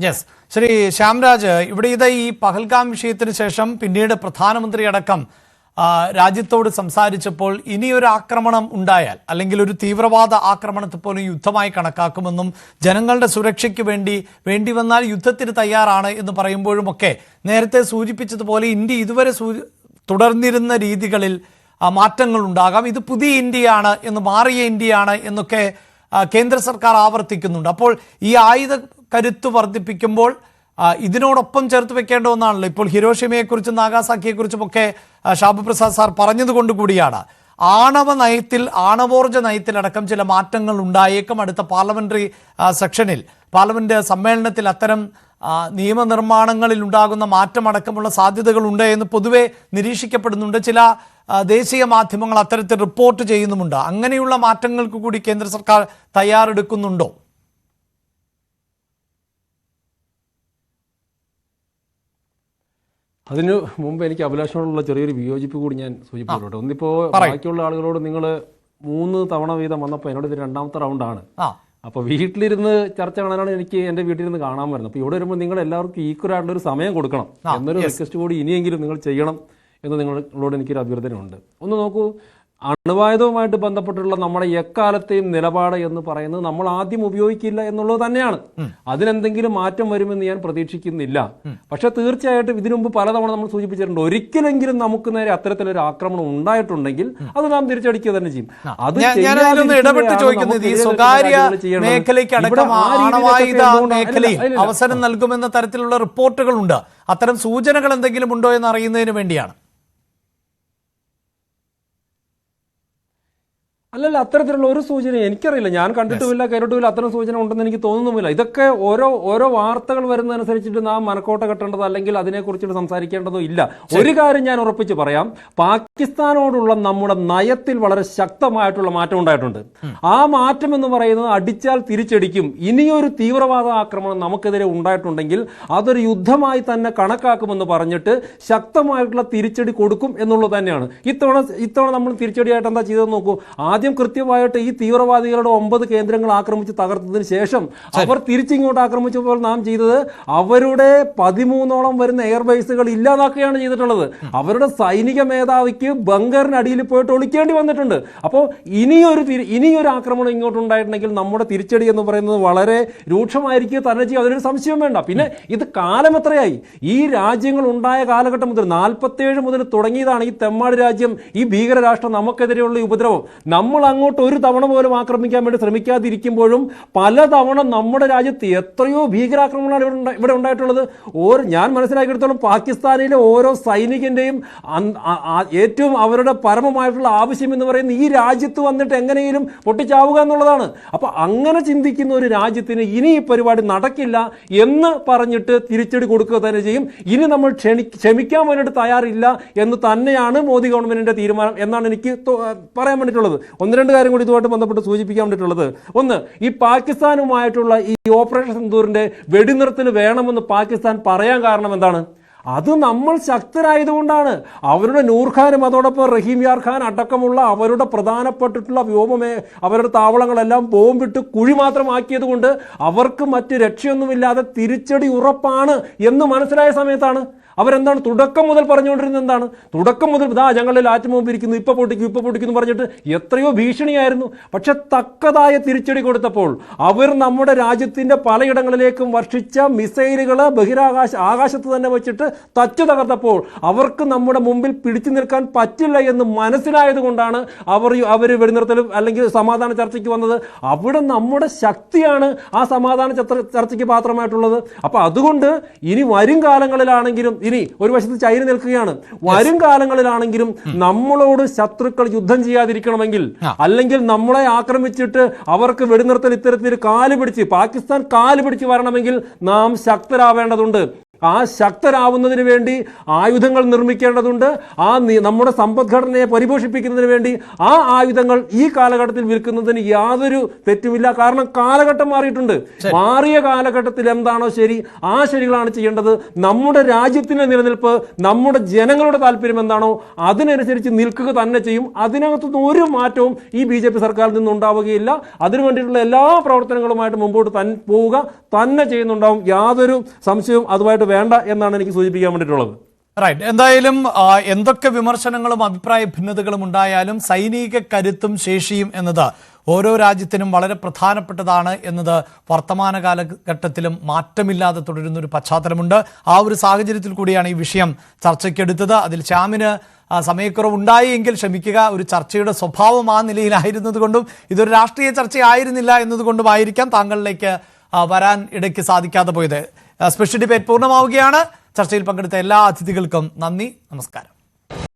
Yes Shri Shyamraj ഇവിടെ ഇത് ഈ പഹൽഗാം വിഷയത്തിന് ശേഷം പിന്നീട് പ്രധാനമന്ത്രി അടക്കം രാജ്യത്തോട് സംസാരിച്ചപ്പോൾ ഇനിയൊരു ആക്രമണം ഉണ്ടായാൽ അല്ലെങ്കിൽ ഒരു തീവ്രവാദ ആക്രമണത്തെ പോലും യുദ്ധമായി കണക്കാക്കുമെന്നും ജനങ്ങളുടെ സുരക്ഷയ്ക്ക് വേണ്ടി വേണ്ടി വന്നാൽ യുദ്ധത്തിന് തയ്യാറാണ് എന്ന് പറയുമ്പോഴുമൊക്കെ നേരത്തെ സൂചിപ്പിച്ചതുപോലെ ഇന്ത്യ ഇതുവരെ തുടർന്നിരുന്ന രീതികളിൽ മാറ്റങ്ങൾ ഉണ്ടാകാം. ഇത് പുതിയ ഇന്ത്യയാണ് എന്ന് മാറിയ ഇന്ത്യയാണ് എന്നൊക്കെ കേന്ദ്ര സർക്കാർ ആവർത്തിക്കുന്നുണ്ട്. അപ്പോൾ ഈ ആയുധ കരുത്ത് വർദ്ധിപ്പിക്കുമ്പോൾ ഇതിനോടൊപ്പം ചേർത്ത് വെക്കേണ്ട ഒന്നാണല്ലോ. ഇപ്പോൾ ഹിരോഷിമയെക്കുറിച്ചും നാഗാസാക്കിയെക്കുറിച്ചും ഒക്കെ ആ, ഷാബു പ്രസാദ് സാർ പറഞ്ഞതുകൊണ്ട് കൂടിയാണ്. ആണവ നയത്തിൽ ആണവോർജ നയത്തിലടക്കം ചില മാറ്റങ്ങൾ ഉണ്ടായേക്കും അടുത്ത പാർലമെന്ററി സെക്ഷനിൽ. പാർലമെന്റ് സമ്മേളനത്തിൽ അത്തരം നിയമനിർമ്മാണങ്ങളിൽ ഉണ്ടാകുന്ന മാറ്റമടക്കമുള്ള സാധ്യതകളുണ്ട് എന്ന് പൊതുവെ നിരീക്ഷിക്കപ്പെടുന്നുണ്ട്. ചില ദേശീയ മാധ്യമങ്ങൾ അത്തരത്തിൽ റിപ്പോർട്ട് ചെയ്യുന്നുമുണ്ട്. അങ്ങനെയുള്ള മാറ്റങ്ങൾക്ക് കൂടി കേന്ദ്ര സർക്കാർ തയ്യാറെടുക്കുന്നുണ്ടോ? അതിന് മുമ്പ് എനിക്ക് അഭിലാഷമുള്ള ചെറിയൊരു വിയോജിപ്പ് കൂടി ഞാൻ സൂചിപ്പിച്ചോട്ടെ ഒന്നിപ്പോ ബാക്കിയുള്ള ആളുകളോട് നിങ്ങൾ മൂന്ന് തവണ വീതം വന്നപ്പോൾ എന്നോട് ഇത് രണ്ടാമത്തെ റൗണ്ടാണ് ആണ്. അപ്പോൾ വീട്ടിലിരുന്ന് ചർച്ച കാണാനാണ് എനിക്ക് എന്റെ വീട്ടിലിരുന്ന് കാണാൻ വരുന്നത്. അപ്പോൾ ഇവിടെ വരുമ്പോൾ നിങ്ങൾ എല്ലാവർക്കും ഈക്വൽ ആയിട്ടുള്ള ഒരു സമയം കൊടുക്കണം. എന്നൊരു റിക്വസ്റ്റ് കൂടി ഇനിയെങ്കിലും നിങ്ങൾ ചെയ്യണം എന്ന് നിങ്ങളോട് എനിക്കൊരു അഭ്യർത്ഥനയുണ്ട്. ഒന്ന് നോക്കൂ അണുവായുധവുമായിട്ട് ബന്ധപ്പെട്ടുള്ള നമ്മുടെ എക്കാലത്തെയും നിലപാട് എന്ന് പറയുന്നത് നമ്മൾ ആദ്യം ഉപയോഗിക്കില്ല എന്നുള്ളത് തന്നെയാണ്. അതിനെന്തെങ്കിലും മാറ്റം വരുമെന്ന് ഞാൻ പ്രതീക്ഷിക്കുന്നില്ല. പക്ഷെ തീർച്ചയായിട്ടും ഇതിനു മുമ്പ് പലതവണ നമ്മൾ സൂചിപ്പിച്ചിട്ടുണ്ട്. ഒരിക്കലെങ്കിലും നമുക്ക് നേരെ അത്തരത്തിലൊരു ആക്രമണം ഉണ്ടായിട്ടുണ്ടെങ്കിൽ അത് നാം തിരിച്ചടിക്കുക തന്നെ ചെയ്യും. അത് ഇടപെട്ട് ചോദിക്കുന്നത് ഈ സ്വകാര്യ. മേഖലയ്ക്ക് അടക്കം ആണവായുധ മേഖലയിൽ. അവസരം നൽകുമെന്ന തരത്തിലുള്ള റിപ്പോർട്ടുകളുണ്ട്. അത്തരം സൂചനകൾ എന്തെങ്കിലും ഉണ്ടോ എന്ന് അറിയുന്നതിന് വേണ്ടിയാണ്. അല്ലല്ല അത്തരത്തിലുള്ള ഒരു സൂചന എനിക്കറിയില്ല. ഞാൻ കണ്ടിട്ടുമില്ല കേട്ടിട്ടുമില്ല അത്തരം സൂചന ഉണ്ടെന്ന് എനിക്ക് തോന്നുന്നുമില്ല. ഇതൊക്കെ ഓരോ ഓരോ വാർത്തകൾ വരുന്നതനുസരിച്ചിട്ട് നാം മനക്കോട്ട കെട്ടേണ്ടതോ അല്ലെങ്കിൽ അതിനെക്കുറിച്ചിട്ട് സംസാരിക്കേണ്ടതോ ഇല്ല. ഒരു കാര്യം ഞാൻ ഉറപ്പിച്ച് പറയാം. പാകിസ്ഥാനോടുള്ള നമ്മുടെ നയത്തിൽ വളരെ ശക്തമായിട്ടുള്ള മാറ്റം ഉണ്ടായിട്ടുണ്ട്. ആ മാറ്റം എന്ന് പറയുന്നത് അടിച്ചാൽ തിരിച്ചടിക്കും. ഇനിയൊരു തീവ്രവാദ ആക്രമണം നമുക്കെതിരെ ഉണ്ടായിട്ടുണ്ടെങ്കിൽ അതൊരു യുദ്ധമായി തന്നെ കണക്കാക്കുമെന്ന് പറഞ്ഞിട്ട് ശക്തമായിട്ടുള്ള തിരിച്ചടി കൊടുക്കും എന്നുള്ളത് തന്നെയാണ്. ഇത്തവണ ഇത്തവണ നമ്മൾ തിരിച്ചടിയായിട്ട് എന്താ ചെയ്തതെന്ന് നോക്കൂ. ആദ്യം കൃത്യമായിട്ട് ഈ തീവ്രവാദികളുടെ ഒമ്പത് കേന്ദ്രങ്ങൾ ആക്രമിച്ച് തകർത്തതിന് ശേഷം അവർ തിരിച്ചിങ്ങോട്ട് ആക്രമിച്ചപ്പോൾ നാം ചെയ്തത് അവരുടെ പതിമൂന്നോളം വരുന്ന എയർബേസുകൾ ഇല്ലാതാക്കുകയാണ് ചെയ്തിട്ടുള്ളത്. അവരുടെ സൈനിക മേധാവിക്ക് ബങ്കറിനടിയിൽ പോയിട്ട് ഒളിക്കേണ്ടി വന്നിട്ടുണ്ട്. അപ്പോൾ ഇനിയൊരു ഇനിയൊരു ആക്രമണം ഇങ്ങോട്ട് ഉണ്ടായിട്ടുണ്ടെങ്കിൽ നമ്മുടെ തിരിച്ചടി എന്ന് പറയുന്നത് വളരെ രൂക്ഷമായിരിക്കുക തന്നെ ചെയ്യും. അതിനൊരു സംശയം വേണ്ട. പിന്നെ ഇത് കാലം എത്രയായി? ഈ രാജ്യങ്ങൾ ഉണ്ടായ കാലഘട്ടം മുതൽ നാൽപ്പത്തേഴ് മുതൽ തുടങ്ങിയതാണ് ഈ തെമ്മാട് രാജ്യം ഈ ഭീകരരാഷ്ട്രം നമുക്കെതിരെയുള്ള ഉപദ്രവം. നമ്മൾ അങ്ങോട്ട് ഒരു തവണ പോലും ആക്രമിക്കാൻ വേണ്ടി ശ്രമിക്കാതിരിക്കുമ്പോഴും പലതവണ നമ്മുടെ രാജ്യത്ത് എത്രയോ ഭീകരാക്രമണങ്ങളാണ് ഇവിടെ ഇവിടെ ഉണ്ടായിട്ടുള്ളത്. ഓരോ ഞാൻ മനസ്സിലാക്കിയെടുത്തോളം പാകിസ്ഥാനിലെ ഓരോ ആ- ഏറ്റവും അവരുടെ പരമമായിട്ടുള്ള ആവശ്യം എന്ന് പറയുന്നത് ഈ രാജ്യത്ത് വന്നിട്ട് എങ്ങനെയും പൊട്ടിച്ചാവുക എന്നുള്ളതാണ്. അപ്പോൾ അങ്ങനെ ചിന്തിക്കുന്ന ഒരു രാജ്യത്തിന് ഇനി ഈ പരിപാടി നടക്കില്ല എന്ന് പറഞ്ഞിട്ട് തിരിച്ചടി കൊടുക്കുക തന്നെ ചെയ്യും. ഇനി നമ്മൾ ക്ഷണി ക്ഷമിക്കാൻ വേണ്ടിയിട്ട് തയ്യാറില്ല എന്ന് തന്നെയാണ് മോദി ഗവൺമെന്റിന്റെ തീരുമാനം എന്നാണ് എനിക്ക് പറയാൻ വേണ്ടിയിട്ടുള്ളത്. ഒന്ന് രണ്ട് കാര്യം കൂടി ഇതുമായിട്ട് ബന്ധപ്പെട്ട് സൂചിപ്പിക്കാൻ വേണ്ടിയിട്ടുള്ളത്. ഒന്ന് ഈ പാകിസ്ഥാനുമായിട്ടുള്ള ഈ ഓപ്പറേഷൻ സിന്ദൂറിന്റെ വെടിനിർത്തൽ വേണമെന്ന് പാകിസ്ഥാൻ പറയാൻ കാരണം എന്താണ്? അത് നമ്മൾ ശക്തരായതുകൊണ്ടാണ്. അവരുടെ നൂർഖാനും അതോടൊപ്പം റഹീം യാർ ഖാൻ അടക്കമുള്ള അവരുടെ പ്രധാനപ്പെട്ടിട്ടുള്ള വ്യോമമേ അവരുടെ താവളങ്ങളെല്ലാം ബോംബിട്ട് കുഴി മാത്രമാക്കിയത് കൊണ്ട് അവർക്ക് മറ്റ് രക്ഷയൊന്നുമില്ലാതെ തിരിച്ചടി ഉറപ്പാണ് എന്ന് മനസ്സിലായ സമയത്താണ് അവരെന്താണ് തുടക്കം മുതൽ പറഞ്ഞുകൊണ്ടിരുന്നത് എന്താണ്? തുടക്കം മുതൽ ഇതാ ഞങ്ങളിൽ ഇരിക്കുന്നു ഇപ്പൊ പൊട്ടിക്കും ഇപ്പൊ പൊട്ടിക്കുന്നു പറഞ്ഞിട്ട് എത്രയോ ഭീഷണിയായിരുന്നു. പക്ഷെ തക്കതായ തിരിച്ചടി കൊടുത്തപ്പോൾ അവർ നമ്മുടെ രാജ്യത്തിന്റെ പലയിടങ്ങളിലേക്കും വർഷിച്ച മിസൈലുകൾ ബഹിരാകാശ ആകാശത്ത് തന്നെ വെച്ചിട്ട് തച്ചു തകർത്തപ്പോൾ അവർക്ക് നമ്മുടെ മുമ്പിൽ പിടിച്ചു നിൽക്കാൻ പറ്റില്ല എന്ന് മനസ്സിലായത് കൊണ്ടാണ് അവർ അവർ വെടിനിർത്തലും അല്ലെങ്കിൽ സമാധാന ചർച്ചയ്ക്ക് വന്നത്. അവിടെ നമ്മുടെ ശക്തിയാണ് ആ സമാധാന ചർച്ചയ്ക്ക് പാത്രമായിട്ടുള്ളത്. അപ്പൊ അതുകൊണ്ട് ഇനി വരും കാലങ്ങളിലാണെങ്കിലും ഇനി ഒരു വശത്ത് ചൈന നിൽക്കുകയാണ്. വരും കാലങ്ങളിലാണെങ്കിലും നമ്മളോട് ശത്രുക്കൾ യുദ്ധം ചെയ്യാതിരിക്കണമെങ്കിൽ അല്ലെങ്കിൽ നമ്മളെ ആക്രമിച്ചിട്ട് അവർക്ക് വെടിനിർത്തൽ ഇത്തരത്തിൽ കാൽ പിടിച്ച് പാകിസ്ഥാൻ കാൽ പിടിച്ച് വരണമെങ്കിൽ നാം ശക്തരാവേണ്ടതുണ്ട്. ആ ശക്തരാവുന്നതിന് വേണ്ടി ആയുധങ്ങൾ നിർമ്മിക്കേണ്ടതുണ്ട്. ആ നമ്മുടെ സമ്പദ്ഘടനയെ പരിപോഷിപ്പിക്കുന്നതിന് വേണ്ടി ആ ആയുധങ്ങൾ ഈ കാലഘട്ടത്തിൽ വിൽക്കുന്നതിന് യാതൊരു തെറ്റുമില്ല. കാരണം കാലഘട്ടം മാറിയിട്ടുണ്ട്. മാറിയ കാലഘട്ടത്തിൽ എന്താണോ ശരി ആ ശരികളാണ് ചെയ്യേണ്ടത്. നമ്മുടെ രാജ്യത്തിന്റെ നിലനിൽപ്പ് നമ്മുടെ ജനങ്ങളുടെ താല്പര്യം എന്താണോ അതിനനുസരിച്ച് നിൽക്കുക തന്നെ ചെയ്യും. അതിനകത്തുനിന്ന് ഒരു മാറ്റവും ഈ ബി ജെ പി സർക്കാരിൽ നിന്നുണ്ടാവുകയില്ല. അതിനു വേണ്ടിയിട്ടുള്ള എല്ലാ പ്രവർത്തനങ്ങളുമായിട്ട് മുമ്പോട്ട് തൻ പോവുക. തന്നെ ചെയ്യുന്നുണ്ടാവും. യാതൊരു സംശയവും അതുമായിട്ട് വേണ്ട എന്നാണ് എനിക്ക് സൂചിപ്പിക്കാൻ വേണ്ടിയിട്ടുള്ളത്. റൈറ്റ് എന്തായാലും എന്തൊക്കെ വിമർശനങ്ങളും അഭിപ്രായ ഭിന്നതകളും ഉണ്ടായാലും സൈനിക കരുത്തും ശേഷിയും എന്നത് ഓരോ രാജ്യത്തിനും വളരെ പ്രധാനപ്പെട്ടതാണ് എന്നത് വർത്തമാന കാലഘട്ടത്തിലും മാറ്റമില്ലാതെ തുടരുന്ന ഒരു പശ്ചാത്തലമുണ്ട്. ആ ഒരു സാഹചര്യത്തിൽ കൂടിയാണ് ഈ വിഷയം ചർച്ചയ്ക്കെടുത്തത്. അതിൽ ശ്യാമിന് സമയക്കുറവുണ്ടായി എങ്കിൽ ക്ഷമിക്കുക. ഒരു ചർച്ചയുടെ സ്വഭാവം ആ നിലയിലായിരുന്നതുകൊണ്ടും ഇതൊരു രാഷ്ട്രീയ ചർച്ചയായിരുന്നില്ല എന്നതുകൊണ്ടുമായിരിക്കാം താങ്കളിലേക്ക് വരാൻ ഇടയ്ക്ക് സാധിക്കാതെ പോയത്. സ്പെഷ്യൽ ഡിബേറ്റ് പൂർണമാവുകയാണ്. ചർച്ചയിൽ പങ്കെടുത്ത എല്ലാ അതിഥികൾക്കും നന്ദി നമസ്കാരം.